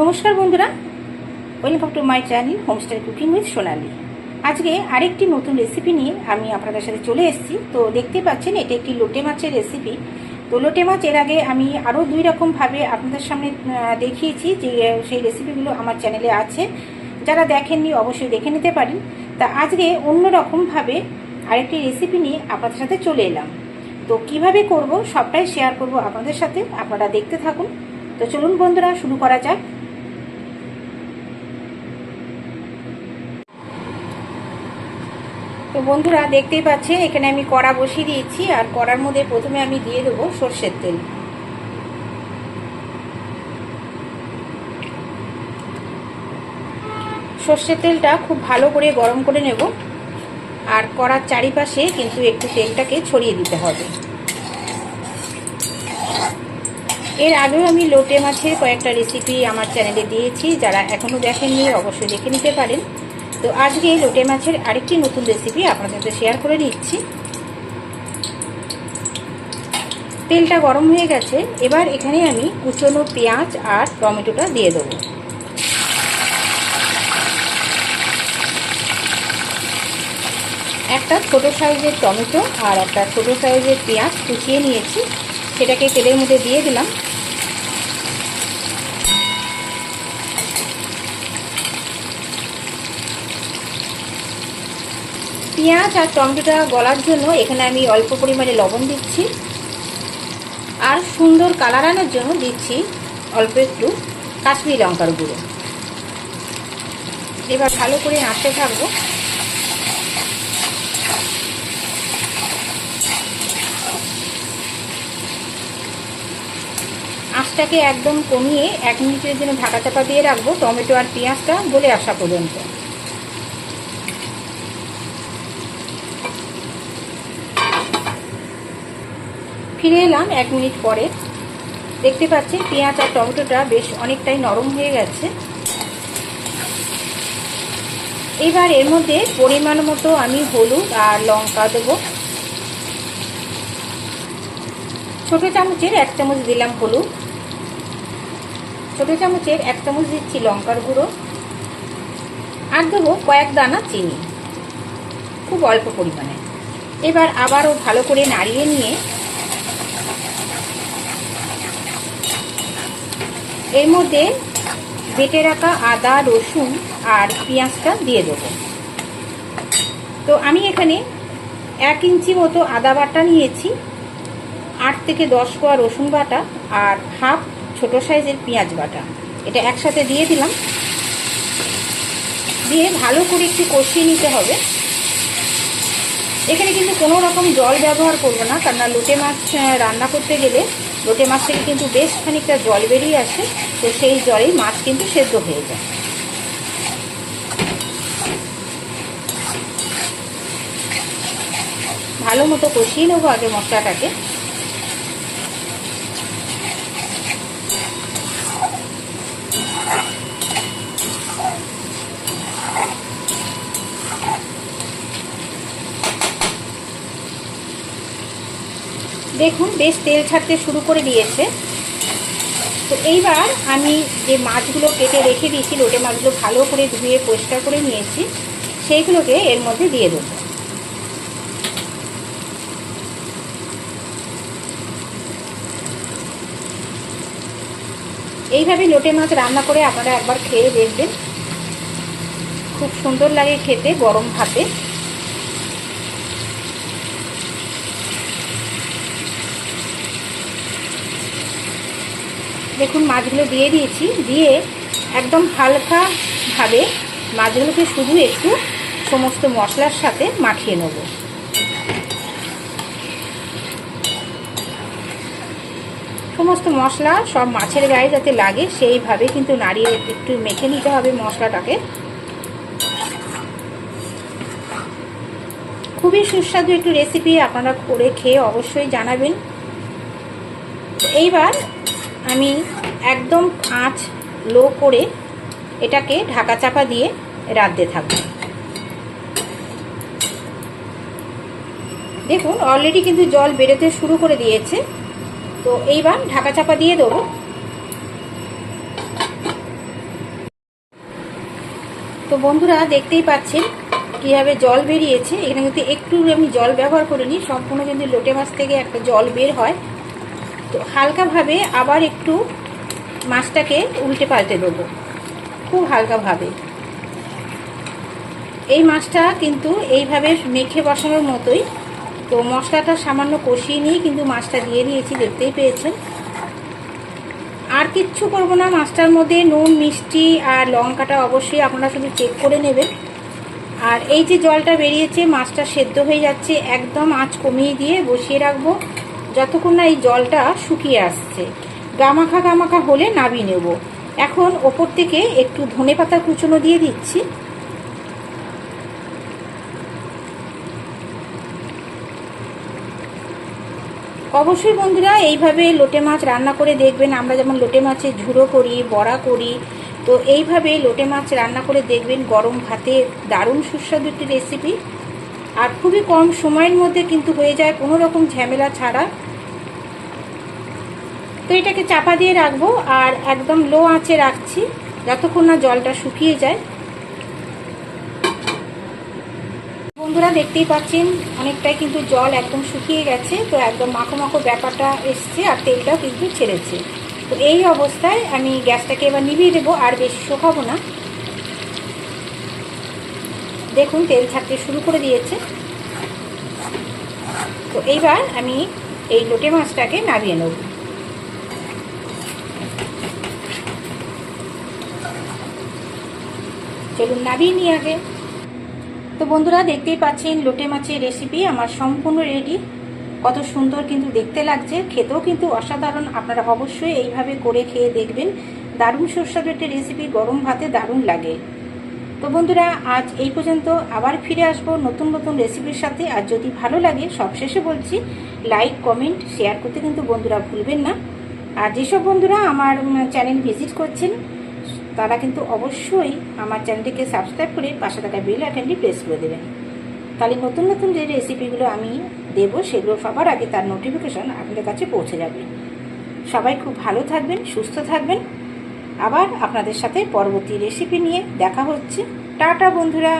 নমস্কার বন্ধুরা। Welcome to my channel homestar cooking with Sonali আজকে আরেকটি নতুন রেসিপি নিয়ে আমি আপনাদের সাথে চলে এসেছি। তো দেখতে পাচ্ছেন, এটা একটি লোটে মাছের রেসিপি তো লোটে মাছ এর আগে আমি আরও দুই রকমভাবে আপনাদের সামনে দেখিয়েছি যে, সেই রেসিপিগুলো আমার চ্যানেলে আছে। যারা দেখেননি, অবশ্যই দেখে নিতে পারেন। তা আজকে অন্য রকমভাবে আরেকটি রেসিপি নিয়ে আপনাদের সাথে চলে এলাম। তো কীভাবে করব, সবটাই শেয়ার করব আপনাদের সাথে। আপনারা দেখতে থাকুন। তো চলুন বন্ধুরা, শুরু করা যাক। তো বন্ধুরা দেখতেই পাচ্ছেন এখানে আমি কড়া বসিয়ে দিয়েছি, আর কড়ার মধ্যে প্রথমে আমি দিয়ে দেবো সর্ষের তেল। সর্ষের তেলটা খুব ভালো করে গরম করে নেব, আর কড়ার চারিপাশে কিন্তু একটু তেলটাকে ছড়িয়ে দিতে হবে। এর আগেও আমি লোটে মাছের কয়েকটা রেসিপি আমার চ্যানেলে দিয়েছি, যারা এখনও দেখেননি অবশ্যই দেখে নিতে পারেন। তো আজকে এই লোটে মাছের আরেকটি নতুন রেসিপি আপনাদের সাথে শেয়ার করে নিচ্ছি তেলটা গরম হয়ে গেছে, এবার এখানে আমি কুচনো পেঁয়াজ আর টমেটোটা দিয়ে দেবো। একটা ছোট সাইজের টমেটো আর একটা ছোট সাইজের পেঁয়াজ কুচিয়ে নিয়েছি। সেটাকে তেলের মধ্যে দিয়ে দিলাম। পেঁয়াজ আর টমেটোটা গলার জন্য এখানে আমি অল্প পরিমাণে লবণ দিচ্ছি। আর সুন্দর কালার আনার জন্য দিচ্ছি অল্প একটু কাশ্মীরি লঙ্কার গুঁড়ো। এবার ভালো করে নাড়তে থাকব। আঁচটাকে একদম কমিয়ে এক মিনিটের জন্য ঢাকা চাপা দিয়ে রাখব টমেটো আর পেঁয়াজটা গলে আসা পর্যন্ত। ফিরে এলাম এক মিনিট পরে। দেখতে পাচ্ছেন পেঁয়াজ আর টমেটোটা বেশ অনেকটাই নরম হয়ে গেছে। এবার এর মধ্যে পরিমাণ মতো আমি হলুদ আর লঙ্কা দেবো। ছোট চামচের এক চামচ দিলাম হলুদ। ছোট চামচের এক চামচ দিচ্ছি লঙ্কার গুঁড়ো। আর দেবো কয়েক দানা চিনি। খুব অল্প পরিমাণে। এবার আবারও ভালো করে নাড়িয়ে নিয়ে এর মধ্যে বেটে রাখা আদা, রসুন আর পেঁয়াজটা দিয়ে দেবো। তো আমি এখানে এক ইঞ্চি মতো আদা বাটা নিয়েছি, আট থেকে দশ কোয়া রসুন বাটা আর হাফ ছোট সাইজের পেঁয়াজ বাটা। এটা একসাথে দিয়ে দিলাম। দিয়ে ভালো করে একটু কষিয়ে নিতে হবে। এখানে কিন্তু কোনো রকম জল ব্যবহার করব না কারণ লোটে মাছ রান্না করতে গেলে লোটে মাছ থেকে কিন্তু বেশ খানিকটা জল বেরিয়ে আসে, তো সেই জলেই মাছ কিন্তু সেদ্ধ হয়ে যায়। ভালো মতো কষিয়ে নেব আগে মশলাটাকে। দেখুন, বেশ তেল ছাড়তে শুরু করে দিয়েছে। তো এইবার আমি যে মাছগুলো কেটে রেখে দিয়েছি লোটে মাছগুলো ভালো করে ধুয়ে পরিষ্কার করে নিয়েছি, সেইগুলোকে এর মধ্যে দিয়ে দেবো। এইভাবে লোটে মাছ রান্না করে আপনারা একবার খেয়ে দেখবেন। খুব সুন্দর লাগে খেতে, গরম ভাতে। দেখুন, মাছগুলো দিয়ে দিয়েছি। দিয়ে একদম হালকাভাবে মাছগুলোকে শুধু একটু সমস্ত মশলার সাথে মাখিয়ে নেব। সমস্ত মশলা সব মাছের গায়ে যাতে লাগে, সেইভাবে কিন্তু নাড়িয়ে একটু মেখে নিতে হবে মশলাটাকে। খুবই সুস্বাদু একটু রেসিপি আপনারা করে খেয়ে অবশ্যই জানাবেন। এইবার আমি একদম আঁচ লো করে এটাকে ঢাকা চাপা দিয়ে রাঁধতে থাকব। দেখুন অলরেডি কিন্তু জল বেরোতে শুরু করে দিয়েছে। তো এইবার ঢাকা চাপা দিয়ে দেবো। তো বন্ধুরা, দেখতেই পাচ্ছেন কীভাবে জল বেরিয়েছে। এখানে কিন্তু একটু আমি জল ব্যবহার করিনি, সম্পূর্ণ যদি লোটে মাছ থেকে একটা জল বের হয়। তো হালকাভাবে আবার একটু মাছটাকে উল্টে পাল্টে দেবো। খুব হালকাভাবে। এই মাছটা কিন্তু এইভাবে মেখে বসানোর মতোই। তো মশলাটা সামান্য কষিয়ে নিয়ে কিন্তু মাছটা দিয়ে দিয়েছি, দেখতেই পেয়েছেন। আর কিচ্ছু করব না, মাছটার মধ্যে নুন, মিষ্টি আর লঙ্কাটা অবশ্যই আপনারা শুধু চেক করে নেবেন। আর এই যে জলটা বেরিয়েছে, মাছটা সেদ্ধ হয়ে যাচ্ছে, একদম আঁচ কমিয়ে দিয়ে বসিয়ে রাখব। যতক্ষণ না এই জলটা শুকিয়ে আসছে। গামাখা গামাখা হলে নাবিয়ে নেব। এখন ওপর থেকে একটু ধনে পাতা কুচনো দিয়ে দিচ্ছি। অবশ্যই বন্ধুরা, এইভাবে লোটে মাছ রান্না করে দেখবেন। আমরা যেমন লোটে মাছের ঝুড়ো করি, বড়া করি, তো এইভাবে লোটে মাছ রান্না করে দেখবেন গরম ভাতে দারুণ সুস্বাদু একটি রেসিপি আর খুবই কম সময়ের মধ্যে কিন্তু হয়ে যায়, কোনো রকম ঝামেলা ছাড়া। তো এটাকে চাপা দিয়ে রাখব আর একদম লো আঁচে রাখছি যতক্ষণ না জলটা শুকিয়ে যায়। বন্ধুরা দেখতেই পাচ্ছেন, অনেকটাই কিন্তু জল একদম শুকিয়ে গেছে, তো একদম মাখো মাখো ব্যাপারটা এসছে আর তেলটাও কিন্তু ছেড়েছে। তো এই অবস্থায় আমি গ্যাসটাকে এবার নিভিয়ে দেবো, আর বেশি শোকাবো না। দেখুন, তেল ছাড়তে শুরু করে দিয়েছে। তো এইবার আমি এই লোটে মাছটাকে নামিয়ে নেব। চলুন নামিয়ে নিয়ে আগে। তো বন্ধুরা, দেখতেই পাচ্ছেন লোটে মাছের রেসিপি আমার সম্পূর্ণ রেডি কত সুন্দর কিন্তু দেখতে লাগছে, খেতেও কিন্তু অসাধারণ। আপনারা অবশ্যই এইভাবে করে খেয়ে দেখবেন। দারুণ একটি রেসিপি গরম ভাতে দারুণ লাগে। তো বন্ধুরা, আজ এই পর্যন্ত আবার ফিরে আসব নতুন নতুন রেসিপির সাথে। আর যদি ভালো লাগে, সবশেষে বলছি লাইক কমেন্ট শেয়ার করতে কিন্তু বন্ধুরা ভুলবেন না। আর যেসব বন্ধুরা আমার চ্যানেল ভিজিট করছেন তারা কিন্তু অবশ্যই আমার চ্যানেলটিকে সাবস্ক্রাইব করে পাশে থাকা বেল আইকনটি প্রেস করে দেবেন। তাহলে নতুন নতুন যে রেসিপিগুলো আমি দেব, সেগুলো সবার আগে তার নোটিফিকেশন আপনাদের কাছে পৌঁছে যাবে। সবাই খুব ভালো থাকবেন, সুস্থ থাকবেন। আবার আপনাদের সাথে পরবর্তী রেসিপি নিয়ে দেখা হচ্ছে। টাটা, বন্ধুরা!